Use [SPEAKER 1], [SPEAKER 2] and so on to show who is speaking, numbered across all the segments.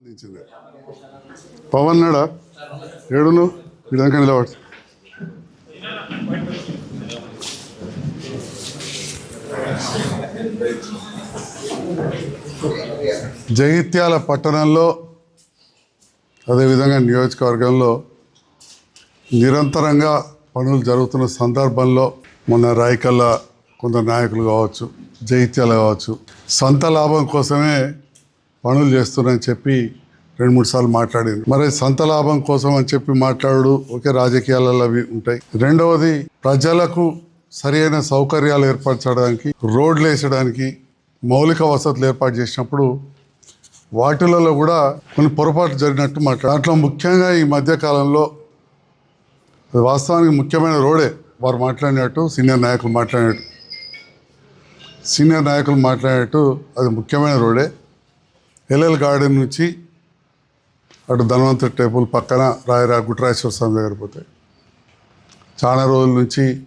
[SPEAKER 1] అందించింది పవన్ నాడా? ఏడును ఇదంకా నిలబడి. జగిత్యాల పట్టణంలో అదేవిధంగా నియోజకవర్గంలో నిరంతరంగా పనులు జరుగుతున్న సందర్భంలో మొన్న రాయికల్లా కొందరు నాయకులు కావచ్చు జగిత్యాల కావచ్చు సొంత లాభం కోసమే పనులు చేస్తున్నారని చెప్పి రెండు మూడు సార్లు మాట్లాడింది. మరి సొంత లాభం కోసం అని చెప్పి మాట్లాడు ఒకే రాజకీయాలలో అవి ఉంటాయి. రెండవది ప్రజలకు సరైన సౌకర్యాలు ఏర్పరచడానికి రోడ్లు వేసడానికి మౌలిక వసతులు ఏర్పాటు చేసినప్పుడు వాటిలలో కూడా కొన్ని పొరపాట్లు జరిగినట్టు మాట్లాడు. దాంట్లో ముఖ్యంగా ఈ మధ్యకాలంలో అది వాస్తవానికి ముఖ్యమైన రోడే. వారు మాట్లాడినట్టు సీనియర్ నాయకులు మాట్లాడినట్టు. సీనియర్ నాయకులు మాట్లాడినట్టు అది ముఖ్యమైన రోడే. ఎల్ఎల్ గార్డెన్ నుంచి అటు ధన్వంతరి టెంపుల్ పక్కన రాయరా గుట్రాశ్వర స్వామి దగ్గర పోతే చాలా రోజుల నుంచి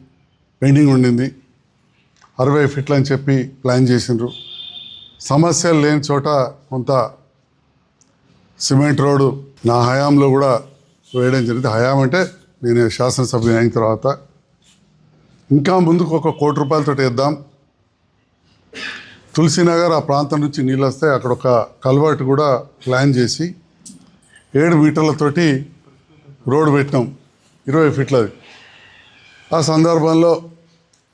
[SPEAKER 1] పెండింగ్ ఉండింది. అరవై ఫిట్లు అని చెప్పి ప్లాన్ చేసిండ్రు. సమస్యలు లేని చోట కొంత సిమెంట్ రోడ్డు నా హయాంలో కూడా వేయడం జరిగింది. హయాం అంటే నేను శాసనసభ్యుని అయిన తర్వాత. ఇంకా ముందుకు ఒక కోటి రూపాయలతో వేద్దాం. తులసీనగర్ ఆ ప్రాంతం నుంచి నీళ్ళు వస్తే అక్కడ ఒక కల్వర్ట్ కూడా ప్లాన్ చేసి ఏడు మీటర్లతోటి రోడ్డు పెట్టినాం. ఇరవై ఫీట్లది. ఆ సందర్భంలో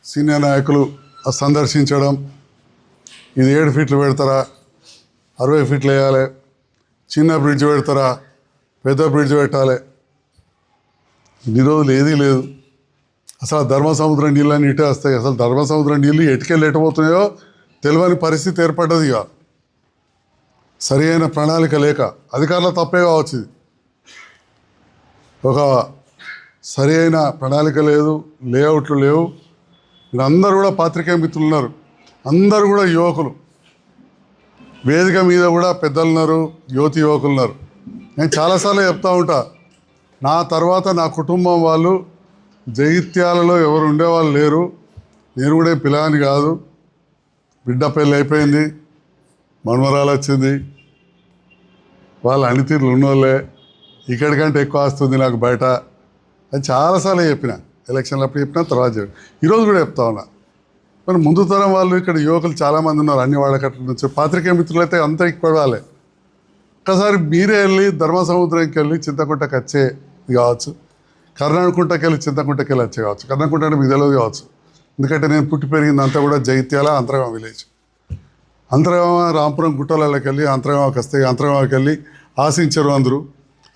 [SPEAKER 1] సీనియర్ నాయకులు సందర్శించడం. ఇది ఏడు ఫీట్లు పెడతారా? అరవై ఫీట్లు వేయాలి. చిన్న బ్రిడ్జ్ పెడతారా? పెద్ద బ్రిడ్జ్ పెట్టాలి. ఇన్ని రోజులు ఏదీ లేదు. అసలు ధర్మసముద్రం ధర్మ సముద్రం నీళ్ళని ఇటే వస్తాయి. అసలు ధర్మ సముద్రం నీళ్ళు ఎటుకెళ్ళి ఎటుపోతున్నాయో తెలియని పరిస్థితి ఏర్పడ్డది ఇక. సరి అయిన ప్రణాళిక లేక. అధికారుల తప్పే కావచ్చు ఒక సరి అయిన ప్రణాళిక లేదు లేఅవుట్లు లేవు. వీళ్ళందరూ కూడా పాత్రికేయ మిత్రులు ఉన్నారు అందరూ కూడా యువకులు. వేదిక మీద కూడా పెద్దలు ఉన్నారు యువతి యువకులు ఉన్నారు నేను చాలాసార్లు చెప్తా ఉంటా నా తర్వాత నా కుటుంబం వాళ్ళు జగిత్యాలలో ఎవరు ఉండేవాళ్ళు లేరు. నేను కూడా ఏం పిల్లని కాదు. బిడ్డ పెళ్ళి అయిపోయింది మనమరాలు వచ్చింది. వాళ్ళ అనితీరులు ఉన్నోళ్ళే ఇక్కడికంటే ఎక్కువ వస్తుంది నాకు బయట అని చాలాసార్లు చెప్పిన. ఎలక్షన్లు అప్పుడు చెప్పిన తర్వాత చెప్పిన. ఈరోజు కూడా చెప్తా ఉన్నా. మరి ముందు తరం వాళ్ళు ఇక్కడ యువకులు చాలామంది ఉన్నారు అన్ని వాడకట్ల నుంచి పాత్రికేయ మిత్రులు అయితే అంతా ఇక్కడాలి ఒకసారి మీరే వెళ్ళి ధర్మ సముద్రంకి వెళ్ళి చింతకుంటకి వచ్చే కావచ్చు. కర్ణాకుంటకి వెళ్ళి చింతకుంటకి వెళ్ళి వచ్చే కావచ్చు. కర్ణాకుంట అంటే మీకు తెలియదు కావచ్చు. ఎందుకంటే నేను పుట్టి పెరిగింది అంతా కూడా జైత్యాల అంతర్గామ విలేజ్. అంతర్గామ రాంపురం గుట్టలకి వెళ్ళి అంతర్గామకి వస్తే అంతర్గామకి వెళ్ళి ఆశించరు అందరూ.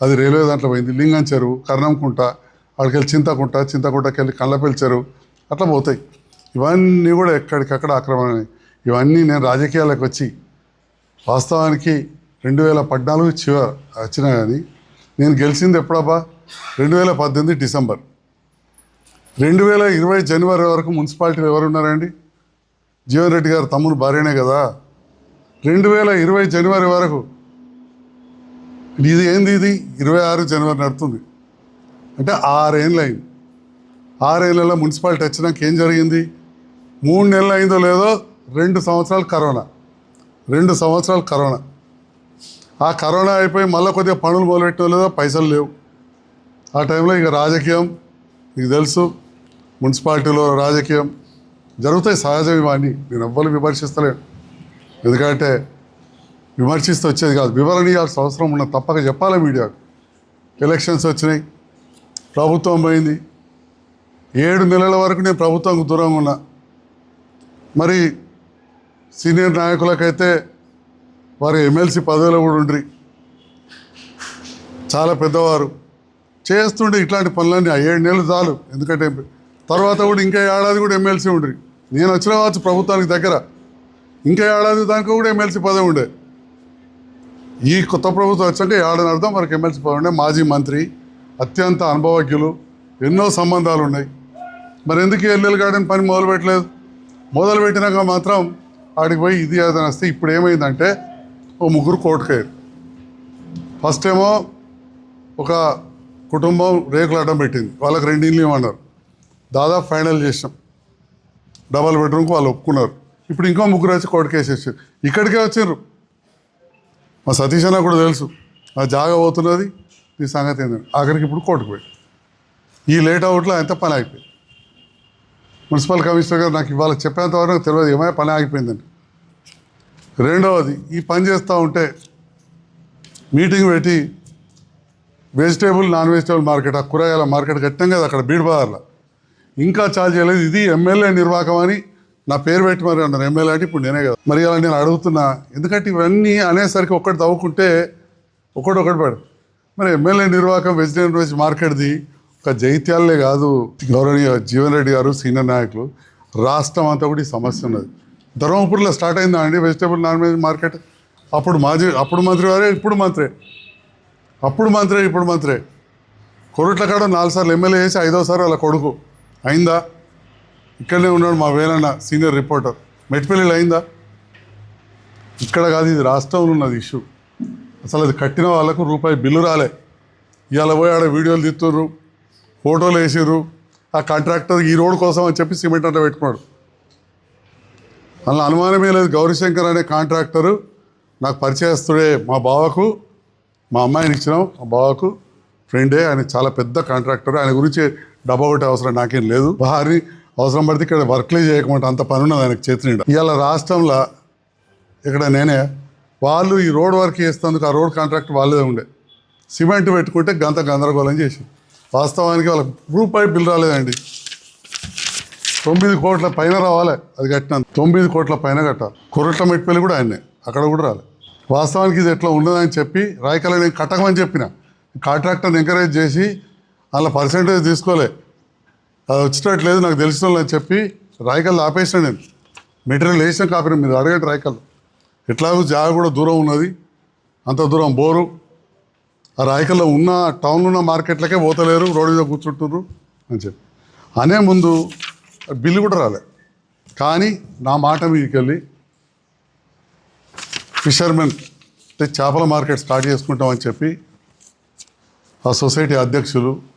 [SPEAKER 1] అది రైల్వే దాంట్లో పోయింది. లింగం చెరువు కర్ణంకుంట అక్కడికి వెళ్ళి చింతకుంట చింతకుంటకి వెళ్ళి కళ్ళపల్లి చెరువు అట్లా పోతాయి. ఇవన్నీ కూడా ఎక్కడికక్కడ ఆక్రమణ ఇవన్నీ నేను రాజకీయాలకు వచ్చి వాస్తవానికి రెండు వేల పద్నాలుగు చివరి వచ్చినా కానీ నేను గెలిచింది ఎప్పుడబ్బా? రెండు వేల పద్దెనిమిది డిసెంబర్. రెండు వేల ఇరవై జనవరి వరకు మున్సిపాలిటీలు ఎవరు ఉన్నారండి? జీవన్ రెడ్డి గారు తమ్ముడు భార్యనే కదా? రెండు వేల ఇరవై జనవరి వరకు ఇది ఏంది ఇది? ఇరవై ఆరు జనవరి నడుతుంది. అంటే ఆరేళ్ళు అయింది ఆరేళ్ళలో మున్సిపాలిటీ వచ్చినాక ఏం జరిగింది? మూడు నెలలు అయిందో లేదో రెండు సంవత్సరాలు కరోనా. రెండు సంవత్సరాలు కరోనా. ఆ కరోనా అయిపోయి మళ్ళీ కొద్దిగా పనులు మొదలెట్టడం లేదో పైసలు లేవు. ఆ టైంలో ఇక రాజకీయం మీకు తెలుసు మున్సిపాలిటీలో రాజకీయం జరుగుతాయి సహజమే అని నేను ఎవ్వరు విమర్శిస్తలేను. ఎందుకంటే విమర్శిస్తూ వచ్చేది కాదు. వివరణ ఇవ్వాల్సిన అవసరం ఉన్న తప్పక చెప్పాలి మీడియాకు ఎలక్షన్స్ వచ్చినాయి. ప్రభుత్వం పోయింది. ఏడు నెలల వరకు నేను ప్రభుత్వంకు దూరంగా ఉన్నా. మరి సీనియర్ నాయకులకైతే వారు ఎమ్మెల్సీ పదవిలో కూడా ఉండ్రి. చాలా పెద్దవారు. చేస్తుండే ఇట్లాంటి పనులన్నీ ఆ ఏడు నెలలు చాలు. ఎందుకంటే తర్వాత కూడా ఇంకా ఏడాది కూడా ఎమ్మెల్సీ ఉండ్రి. నేను వచ్చిన కావచ్చు ప్రభుత్వానికి దగ్గర. ఇంకా ఏడాది దానికి కూడా ఎమ్మెల్సీ పదవి ఉండే. ఈ కొత్త ప్రభుత్వం వచ్చాక ఏడాది అర్థం మనకు ఎమ్మెల్సీ పదవి ఉండే. మాజీ మంత్రి అత్యంత అనుభవజ్ఞులు ఎన్నో సంబంధాలు ఉన్నాయి. మరి ఎందుకు ఎల్ఎల్ గార్డెన్ పని మొదలు పెట్టలేదు? మొదలు పెట్టినాక మాత్రం ఆడికి పోయి ఇది ఏదైనా వస్తే ఇప్పుడు ఏమైందంటే ఓ ముగ్గురు కోర్టుకయ్యారు ఫస్ట్ ఏమో ఒక కుటుంబం రేకులు అడ్డం పెట్టింది. వాళ్ళకి రెండు ఇల్లు ఇవ్వన్నారు దాదాపు ఫైనల్ చేసినాం. డబల్ బెడ్రూమ్కి వాళ్ళు ఒప్పుకున్నారు. ఇప్పుడు ఇంకో ముగ్గురు వచ్చి కోర్టు కేసు వేసారు ఇక్కడికే వచ్చారు మా సతీష్ అన్న కూడా తెలుసు. ఆ జాగా పోతున్నది నీ సంగతి ఏంటంటే ఆఖరికి ఇప్పుడు కోర్టుకు పోయి. ఈ లేట్ అవుట్లో ఎంత పని అయిపోయింది మున్సిపల్ కమిషనర్ గారు నాకు ఇవాళ చెప్పేంత వరకు తెలియదు. ఏమైనా పని ఆగిపోయిందండి రెండవది ఈ పని చేస్తూ ఉంటే మీటింగ్ పెట్టి వెజిటేబుల్ నాన్ వెజిటేబుల్ మార్కెట్ ఆ కూరగాయల మార్కెట్ కట్టాం కదా అక్కడ బీడ్ బజార్లో. ఇంకా చార్జ్ చేయలేదు. ఇది ఎమ్మెల్యే నిర్వాహకం అని నా పేరు పెట్టి మరి అన్నారు. ఎమ్మెల్యే అంటే ఇప్పుడు నేనే కదా. మరి అలా నేను అడుగుతున్నా. ఎందుకంటే ఇవన్నీ అనేసరికి ఒక్కటి తవ్వుకుంటే ఒకటి ఒకటి పడు. మరి ఎమ్మెల్యే నిర్వాహకం వెజిటేబుల్ వెజ్ మార్కెట్ది ఒక జైత్యాలే కాదు. గౌరవనీయ జీవన్ రెడ్డి గారు సీనియర్ నాయకులు. రాష్ట్రం అంతా కూడా ఈ సమస్య ఉన్నది. ధర్మపురిలో స్టార్ట్ అయిందా అండి వెజిటేబుల్ నాన్ వెజ్ మార్కెట్ అప్పుడు మాజీ అప్పుడు మంత్రి వారే ఇప్పుడు మంత్రే. అప్పుడు మంత్రే ఇప్పుడు మంత్రే. కొరట్ల కాడ నాలుగు సార్లు ఎమ్మెల్యే చేసి ఐదోసారి వాళ్ళ కొడుకు. అయిందా? ఇక్కడనే ఉన్నాడు మా వేలన్న సీనియర్ రిపోర్టర్. మెట్పల్లిలో అయిందా? ఇక్కడ కాదు ఇది రాష్ట్రంలో ఉన్నది ఇష్యూ. అసలు అది కట్టిన వాళ్ళకు రూపాయి బిల్లు రాలే. ఇవాళ పోయి ఆడ వీడియోలు తీస్తుర్రు ఫోటోలు వేసారు ఆ కాంట్రాక్టర్ ఈ రోడ్ కోసం అని చెప్పి సిమెంట్ అంతా పెట్టుకున్నాడు. అందులో అనుమానమే లేదు గౌరీశంకర్ అనే కాంట్రాక్టరు నాకు పరిచయస్తుడే మా బావకు మా అమ్మాయిని ఇచ్చినాం మా బావకు ఫ్రెండే ఆయన చాలా పెద్ద కాంట్రాక్టర్. ఆయన గురించి డబ్బా ఒకటి అవసరం నాకేం లేదు. భారీ అవసరం పడితే ఇక్కడ వర్క్లే చేయకుండా అంత పని ఉన్నది ఆయనకు చేతి నిండా. ఇవాళ రాష్ట్రంలో ఇక్కడ నేనే వాళ్ళు ఈ రోడ్ వర్క్ చేస్తేందుకు ఆ రోడ్ కాంట్రాక్ట్ వాళ్ళదే ఉండే. సిమెంట్ పెట్టుకుంటే గంత గందరగోళం చేసి వాస్తవానికి వాళ్ళకి రూపాయి బిల్ రాలేదండి. తొమ్మిది కోట్ల పైన రావాలి అది కట్టిన తొమ్మిది కోట్ల పైన కట్టాలి. కొరట్ల మెట్పల్లి కూడా ఆయన్నే అక్కడ కూడా రాలే. వాస్తవానికి ఇది ఎట్లా ఉండదని చెప్పి రాయకల నేను కట్టకమని చెప్పిన. కాంట్రాక్టర్ని ఎంకరేజ్ చేసి అలా పర్సంటేజ్ తీసుకోలే. అది వచ్చినట్లేదు నాకు తెలిసిన వాళ్ళు అని చెప్పి రాయకల్లు ఆపేసిన నేను. మెటీరియల్ వేసిన కాపీ మీరు అడగండి రాయకల్లు. ఎట్లాగో జాగ కూడా దూరం ఉన్నది. అంత దూరం బోరు. ఆ రాయకల్లో ఉన్న టౌన్లో ఉన్న మార్కెట్లకే పోతలేరు రోడ్డు మీద కూర్చుంటున్నారు అని చెప్పి. అనే ముందు బిల్లు కూడా రాలే. కానీ నా మాట మీదకి వెళ్ళి ఫిషర్మెన్ అంటే చేపల మార్కెట్ స్టార్ట్ చేసుకుంటామని చెప్పి ఆ సొసైటీ అధ్యక్షులు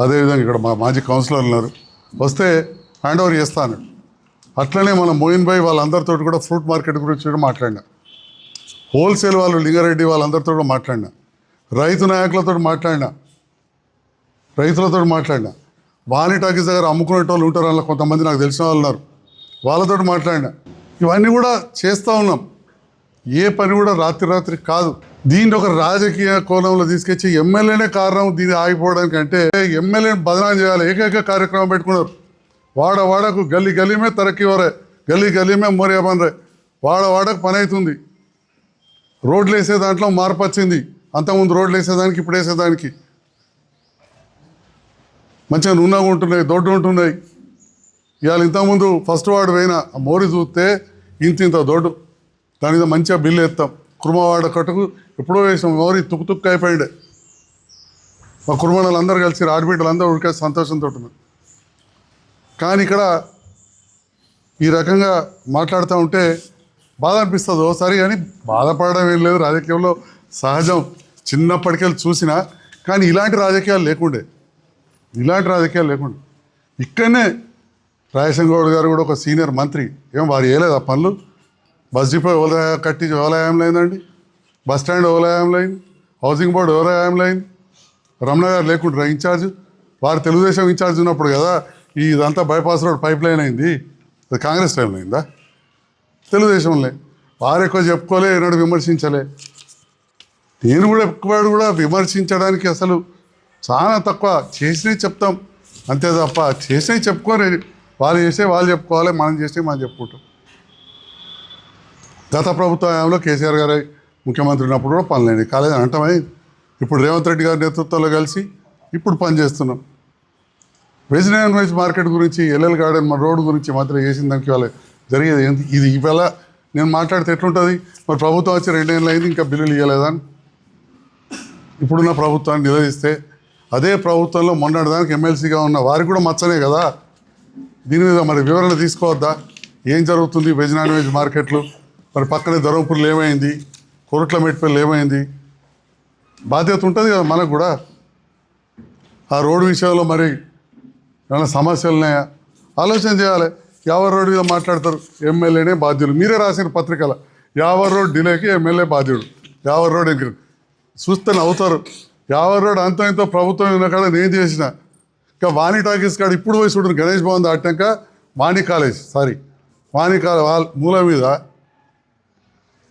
[SPEAKER 1] అదేవిధంగా ఇక్కడ మా మాజీ కౌన్సిలర్ ఉన్నారు. వస్తే హ్యాండ్ ఓవర్ చేస్తాను అట్లనే మన మోయిన్ భాయ్ వాళ్ళందరితో కూడా ఫ్రూట్ మార్కెట్ గురించి కూడా మాట్లాడినా. హోల్సేల్ వాళ్ళు లింగారెడ్డి వాళ్ళందరితో కూడా మాట్లాడినా. రైతు నాయకులతో మాట్లాడినా. రైతులతో మాట్లాడినా. వాణి టాకీస్ దగ్గర అమ్ముకునే వాళ్ళు ఉంటారు అలా కొంతమంది నాకు తెలిసిన వాళ్ళు ఉన్నారు. వాళ్ళతో మాట్లాడినా. ఇవన్నీ కూడా చేస్తూ ఉన్నాం. ఏ పని కూడా రాత్రి రాత్రి కాదు. దీన్ని ఒక రాజకీయ కోణంలో తీసుకొచ్చి ఎమ్మెల్యేనే కారణం దీన్ని ఆగిపోవడానికి అంటే ఎమ్మెల్యేని బదనాం చేయాలి. ఏకైక కార్యక్రమం పెట్టుకున్నారు. వాడ వాడకు గల్లీ గల్లీమే తరక్కి వరే గల్లీ గల్లీమే మోరియా పనిరే వాడ వాడకు పని అవుతుంది రోడ్లు వేసే దాంట్లో మార్పు వచ్చింది. అంతకుముందు రోడ్లు వేసేదానికి ఇప్పుడు వేసేదానికి. మంచిగా నున్నగా ఉంటున్నాయి దొడ్డు ఉంటున్నాయి. ఇవాళ ఇంతకుముందు ఫస్ట్ వార్డు పోయిన మోరి చూస్తే ఇంత ఇంత దొడ్డు. దాని మీద మంచిగా బిల్లు ఎత్తాం కుర్మవాడ కట్టుకు ఎప్పుడో వేసాం ఎవరి తుక్కు తుక్కు అయిపోయిండే. మా కుర్మాణాలు అందరూ కలిసి ఆడబిడ్డలు అందరూ ఉడికే సంతోషంతో ఉన్నారు కానీ ఇక్కడ ఈ రకంగా మాట్లాడుతూ ఉంటే బాధ అనిపిస్తుంది. ఓసారి కానీ బాధపడడం ఏం లేదు. రాజకీయంలో సహజం. చిన్నప్పటికెళ్ళి చూసినా కానీ ఇలాంటి రాజకీయాలు లేకుండే. ఇలాంటి రాజకీయాలు లేకుండే. ఇక్కడనే రాయశంగౌడ్ గారు కూడా ఒక సీనియర్ మంత్రి. ఏం వారు వేయలేదు ఆ పనులు. బస్ డిపో ఎవరి కట్టి ఎవలయంలో అయిందండి బస్ స్టాండ్ ఎవలయంలో అయింది? హౌసింగ్ బోర్డు ఎవలయంలో అయింది? రమణ గారు లేకుండా ఇన్ఛార్జ్ వారు తెలుగుదేశం ఇన్ఛార్జ్ ఉన్నప్పుడు కదా ఈ ఇదంతా బైపాస్ రోడ్ పైప్ లైన్ అయింది. అది కాంగ్రెస్ టైంలో అయిందా? తెలుగుదేశంలో. వారు ఎక్కువ చెప్పుకోలే ఏనాడు విమర్శించలే. నేను కూడా ఎక్కువ కూడా విమర్శించడానికి అసలు చాలా తక్కువ చేసినవి చెప్తాం. అంతే తప్ప చేసినవి చెప్పుకోలేదు వాళ్ళు చేసే వాళ్ళు చెప్పుకోవాలి మనం చేస్తే మనం చెప్పుకుంటాం. గత ప్రభుత్వ హయాంలో కేసీఆర్ గారు ముఖ్యమంత్రి ఉన్నప్పుడు కూడా పనులేని కాలేదు అంటమై ఇప్పుడు రేవంత్ రెడ్డి గారి నేతృత్వంలో కలిసి ఇప్పుడు పని చేస్తున్నాం. వెజిటేరియన్ వెజ్ మార్కెట్ గురించి ఎల్ఎల్ గార్డెన్ మన రోడ్డు గురించి మాత్రం చేసిన దానికి వాళ్ళ జరిగేది. ఏంటి ఇది ఇవాళ నేను మాట్లాడితే ఎట్లుంటుంది? మరి ప్రభుత్వం వచ్చి రెండేళ్ళు అయింది ఇంకా బిల్లులు ఇవ్వలేదని ఇప్పుడున్న ప్రభుత్వాన్ని నిలదీస్తే అదే ప్రభుత్వంలో మొన్నటిదానికి ఎమ్మెల్సీగా ఉన్న వారికి కూడా మచ్చనే కదా? దీని మీద మరి వివరణ తీసుకోవద్దా? ఏం జరుగుతుంది? వెజ్ నాన్ వెజ్ మార్కెట్లు? మరి పక్కనే ధర్మపురిలో ఏమైంది కొరట్ల మెట్పల్లి ఏమైంది బాధ్యత ఉంటుంది కదా మనకు కూడా. ఆ రోడ్డు విషయంలో మరి ఏమైనా సమస్యలు ఉన్నాయా? ఆలోచన చేయాలి. యావర్ రోడ్డు మీద మాట్లాడతారు ఎమ్మెల్యేనే బాధ్యులు. మీరే రాసిన పత్రికల. యావర్ రోడ్ డిలేకి ఎమ్మెల్యే బాధ్యుడు. యావర్ రోడ్ ఇంకా చూస్తే నవ్వుతారు యావర్ రోడ్ అంత ఇంతో ప్రభుత్వం ఉన్న కాడ నేను చేసిన? ఇంకా వాణి టాకీస్ కాడ ఇప్పుడు పోయి చూడండి Ganesh Bhavan దాటినాక Vani college sorry. Vani college వాళ్ళ మూల మీద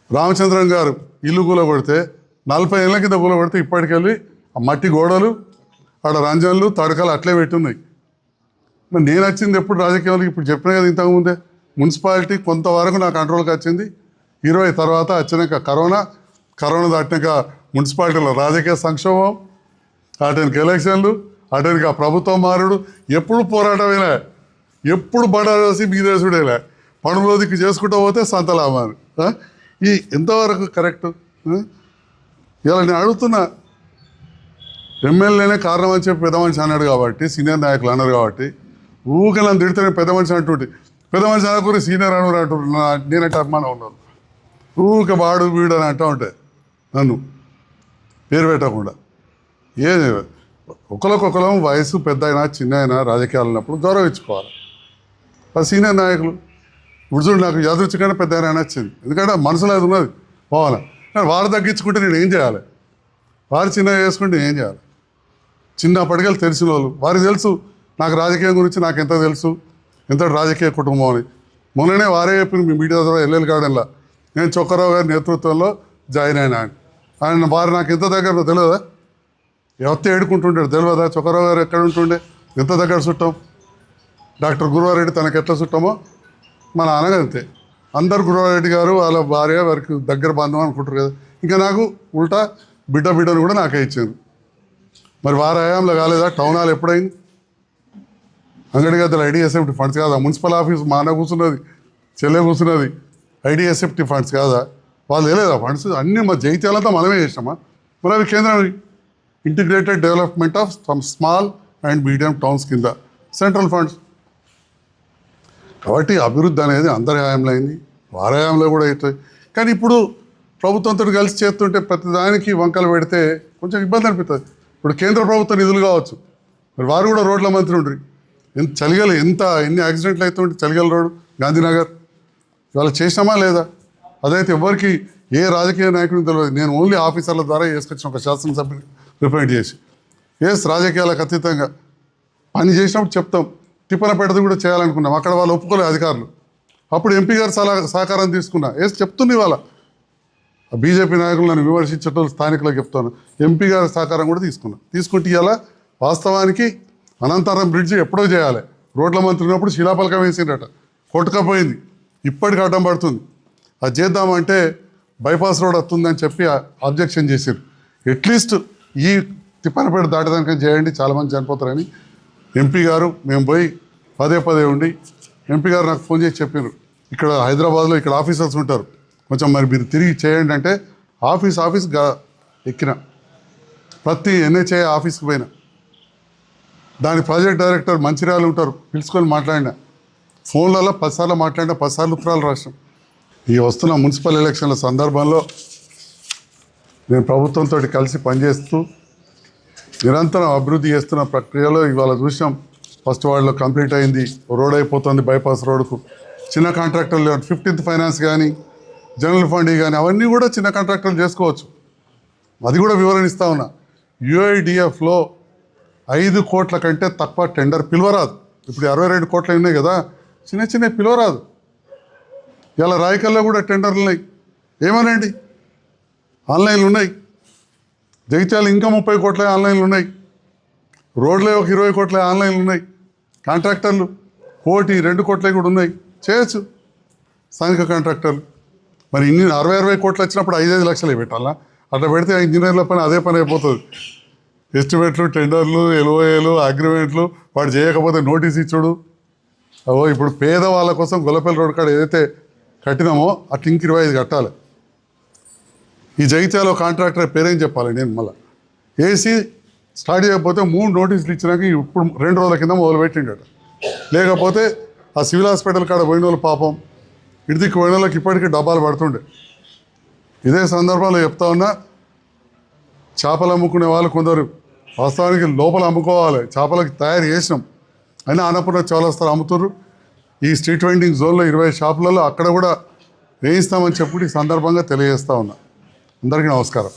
[SPEAKER 1] రామచంద్రన్ గారు ఇల్లు కూలబడితే నలభై ఏళ్ళ కింద కూలబడితే ఇప్పటికెళ్ళి ఆ మట్టి గోడలు ఆడ రంజన్లు తడకలు అట్లే పెట్టున్నాయి మరి నేను వచ్చింది ఎప్పుడు రాజకీయాలకు? ఇప్పుడు చెప్పిన కదా ఇంతకుముందే మున్సిపాలిటీ కొంతవరకు నా కంట్రోల్కి వచ్చింది. ఇరవై తర్వాత వచ్చినాక కరోనా కరోనా దాటినాక మున్సిపాలిటీలో రాజకీయ సంక్షోభం అటెనికి ఎలక్షన్లు అటెనికి ఆ ప్రభుత్వం మారుడు. ఎప్పుడు పోరాటమేలా ఎప్పుడు బడాసి మీదేసుడేలే పనులో దిక్కు చేసుకుంటూ పోతే సంతలామాను ఈ ఎంతవరకు కరెక్ట్? ఇలా నేను అడుగుతున్న. ఎమ్మెల్యేనే కారణం అని చెప్పి పెద్ద మనిషి అన్నాడు కాబట్టి సీనియర్ నాయకులు అన్నారు కాబట్టి ఊరికే నన్ను తిడితేనే పెద్ద మనిషి అంటుంటే పెద్ద మనిషి అనకూరి సీనియర్ అన్నారు అంటున్నారు నా- నేనంటే అభిమానం ఉన్నాను ఊరికే వాడు వీడు అని అంటూ ఉంటే నన్ను పేరు పెట్టకుండా. ఏది ఒకరికొకరం వయసు పెద్ద అయినా చిన్న అయినా రాజకీయాలు ఉన్నప్పుడు గౌరవించుకోవాలి. ఆ సీనియర్ నాయకులు ఇప్పుడు చూడు నాకు యాదృచ్ఛికైనా పెద్ద ఆయన నచ్చింది. ఎందుకంటే మనసులో అది ఉన్నది. పోవాలి? కానీ వారు తగ్గించుకుంటే నేను ఏం చేయాలి? వారు చిన్నగా చేసుకుంటే నేను ఏం చేయాలి? చిన్నప్పటికెళ్ళి తెలిసిన వాళ్ళు. వారికి తెలుసు నాకు రాజకీయం గురించి నాకు ఎంత తెలుసు ఎంత రాజకీయ కుటుంబం అని. మొన్ననే వారే చెప్పిన మీ మీడియా ద్వారా ఎల్ఎల్ గార్డెన్లో. నేను చొక్కరావు గారి నేతృత్వంలో జాయిన్ అయినా ఆయన ఆయన వారు నాకు ఎంత దగ్గర తెలియదా ఎవరితో ఏడుకుంటుంటాడు? తెలియదా చొక్కరావు గారు ఎక్కడ ఉంటుండే? ఎంత దగ్గర చుట్టాం? డాక్టర్ గురువారెడ్డి తనకు ఎట్లా చుట్టామో? మా నాన్నగారు అందరు గురవారెడ్డి గారు వాళ్ళ భార్య వారికి దగ్గర బంధం అనుకుంటారు కదా. ఇంకా నాకు ఉల్టా బిడ్డ బిడ్డను కూడా నాకే ఇచ్చారు. మరి వారి హయాంలో కాలేదా? టౌన్ హాల్ ఎప్పుడైంది? అంగడి గద్దలు ఐడిఎస్ఎఫ్టీ ఫండ్స్ కాదా? మున్సిపల్ ఆఫీస్ మా అన్న కూర్చున్నది చెల్లె కూర్చున్నది. ఐడిఎస్ఎఫ్టీ ఫండ్స్ కాదా? వాళ్ళు వేయలేదా ఫండ్స్? అన్నీ మా జైత్యాలంతా మనమే చేసినామా? మరి అవి కేంద్రం integrated development of some small and medium towns కింద. Central funds. కాబట్టి అభివృద్ధి అనేది అందరి హయాంలో అయింది వారి హయాంలో కూడా అవుతుంది కానీ ఇప్పుడు ప్రభుత్వంతో కలిసి చేస్తుంటే ప్రతిదానికి వంకలు పెడితే కొంచెం ఇబ్బంది అనిపిస్తుంది. ఇప్పుడు కేంద్ర ప్రభుత్వ నిధులు కావచ్చు మరి వారు కూడా రోడ్ల మంత్రి ఉండ్రి. ఎంత చలిగలు ఎంత ఎన్ని యాక్సిడెంట్లు అవుతుంటే చలిగల రోడ్ గాంధీనగర్. ఇవాళ చేసినామా లేదా? అదైతే ఎవరికి ఏ రాజకీయ నాయకుడిని తెలియదు. నేను ఓన్లీ ఆఫీసర్ల ద్వారా వేసుకొచ్చిన ఒక శాసనసభ్యుని రిప్రజెంట్ చేసి. ఎస్ రాజకీయాలకు అతీతంగా. పని చేసినప్పుడు చెప్తాం. టిప్పన పెడది కూడా చేయాలనుకున్నాం. అక్కడ వాళ్ళు ఒప్పుకోలేదు అధికారులు. అప్పుడు ఎంపీ గారు సలహా సహకారం తీసుకున్నా. ఎస్ చెప్తుంది ఇవాళ? బీజేపీ నాయకులు నన్ను విమర్శించటం స్థానికులకు చెప్తాను. ఎంపీ గారి సహకారం కూడా తీసుకున్నా. తీసుకుంటే ఇవాళ వాస్తవానికి అనంతరం బ్రిడ్జ్ ఎప్పుడో చేయాలి. రోడ్ల మంత్రి ఉన్నప్పుడు శిలాపలకం వేసిండట కొట్టుకపోయింది. ఇప్పటికి అడ్డం పడుతుంది. అది చేద్దామంటే బైపాస్ రోడ్ వస్తుందని చెప్పి అబ్జెక్షన్ చేశారు అట్లీస్ట్ ఈ తిప్పనపేట దాటదానికని చేయండి. చాలామంది చనిపోతారని ఎంపీ గారు మేము పోయి పదే పదే ఉండి ఎంపీ గారు నాకు ఫోన్ చేసి చెప్పారు ఇక్కడ హైదరాబాద్లో ఇక్కడ ఆఫీసర్స్ ఉంటారు. కొంచెం మరి మీరు తిరిగి చేయండి అంటే ఆఫీస్ ఆఫీస్గా ఎక్కిన. ప్రతి ఎన్హెచ్ఐ ఆఫీస్కి పోయిన. దాని ప్రాజెక్ట్ డైరెక్టర్ మంచిర్యాలు ఉంటారు. పిలుచుకొని మాట్లాడినా. ఫోన్లలో పదిసార్లు మాట్లాడినా పదిసార్లు ఉత్తరాలు రాష్ట్రం ఈ వస్తున్న మున్సిపల్ ఎలక్షన్ల సందర్భంలో నేను ప్రభుత్వంతో కలిసి పనిచేస్తూ నిరంతరం అభివృద్ధి చేస్తున్న ప్రక్రియలో ఇవాళ చూసాం. ఫస్ట్ వార్డులో కంప్లీట్ అయింది. రోడ్ అయిపోతుంది బైపాస్ రోడ్కు చిన్న కాంట్రాక్టర్లు ఫిఫ్టీన్త్ ఫైనాన్స్ కానీ జనరల్ ఫండ్ కానీ అవన్నీ కూడా చిన్న కాంట్రాక్టర్లు చేసుకోవచ్చు. అది కూడా వివరణిస్తా ఉన్నా. యుఐడిఎఫ్లో ఐదు కోట్ల కంటే తక్కువ టెండర్ పిలవరాదు. ఇప్పుడు అరవై రెండు కోట్లు ఉన్నాయి కదా. చిన్న చిన్న పిలవరాదు. ఇలా రాయకల్లో కూడా టెండర్లు ఉన్నాయి. ఏమనండి? ఆన్లైన్లు ఉన్నాయి. జగిత్యాల ఇంకా ముప్పై కోట్ల ఆన్లైన్లు ఉన్నాయి. రోడ్లే ఒక ఇరవై కోట్ల ఆన్లైన్లు ఉన్నాయి. కాంట్రాక్టర్లు కోటి రెండు కోట్లే కూడా ఉన్నాయి. చేయొచ్చు. స్థానిక కాంట్రాక్టర్లు. మరి ఇన్ని అరవై అరవై కోట్లు వచ్చినప్పుడు ఐదైదు లక్షలే పెట్టాలా? అట్లా పెడితే ఇంజనీర్ల పని అదే పని అయిపోతుంది. ఎస్టిమేట్లు టెండర్లు ఎల్ఓఏలు అగ్రిమెంట్లు వాడు చేయకపోతే నోటీస్ ఇచ్చుడు. అవో ఇప్పుడు పేద వాళ్ళ కోసం గొల్లపల్లి రోడ్ కాడ ఏదైతే కట్టినామో అట్లా ఇంక ఇరవై ఐదు కట్టాలి. ఈ జగిత్యాల కాంట్రాక్టర్ పేరేం చెప్పాలి నేను మళ్ళీ? ఏసీ స్టార్ట్ చేయకపోతే మూడు నోటీసులు ఇచ్చినాక ఇప్పుడు రెండు రోజుల కింద మొదలుపెట్టిండట. లేకపోతే ఆ సివిల్ హాస్పిటల్ కాడ పోయిన వాళ్ళు పాపం ఇడిదికి పోయిన వాళ్ళకి ఇప్పటికీ డబ్బాలు పడుతుండే. ఇదే సందర్భంలో చెప్తా ఉన్నా చేపలు అమ్ముకునే వాళ్ళు కొందరు వాస్తవానికి లోపల అమ్ముకోవాలి చేపలకి తయారు చేసినాం. అయినా అన్నపూర్ణ చౌలస్తారు అమ్ముతున్నారు ఈ స్ట్రీట్ వెండింగ్ జోన్లో ఇరవై షాపులలో అక్కడ కూడా వేయిస్తామని చెప్పి ఈ సందర్భంగా తెలియజేస్తా ఉన్నా. అందరికీ నమస్కారం.